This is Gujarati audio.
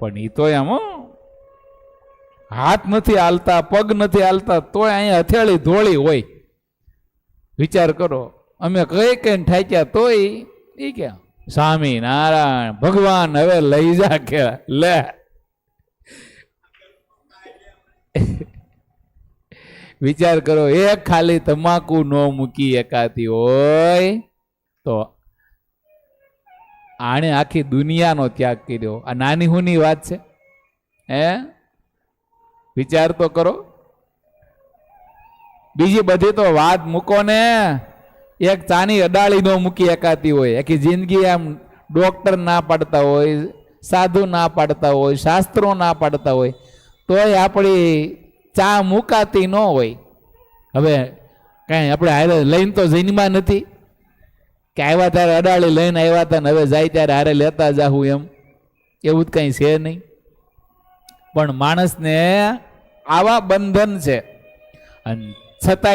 પણ એ તો એમ હાથ નથી હાલતા, પગ નથી હાલતા, તોય અહીંયા હથેળી ધોળી હોય. વિચાર કરો, અમે કઈ કઈ ઠાક્યા તોય એ ક્યાં? સ્વામી નારાયણ, ભગવાન હવે લઈ જા કે લે. વિચાર કરો, એક ખાલી તમાકુ નો મૂકી એકાતી હોય, તો આણે આખી દુનિયાનો ત્યાગ કર્યો. આ નાની હુની વાત છે. હે? વિચાર તો કરો. બીજી બધી તો વાત મૂકો ને. એક ચાની અડાળી નો મૂકી એકાતી હોય. આખી જિંદગી આમ ડોક્ટર ના પાડતા હોય, સાધુ ના પાડતા હોય, શાસ્ત્રો ના પાડતા હોય. તોય આપણી ચા મુકાતી ન હોય. હવે કાંઈ આપણે હારે લઈને તો જન્મા નથી. કે આવ્યા ત્યારે અડાળી લઈને આવ્યા હતા ને હવે જાય ત્યારે હારે લેતા જાહું એમ. એવું જ કંઈ છે નહીં. પણ માણસને આવા બંધન છે. અને છતાં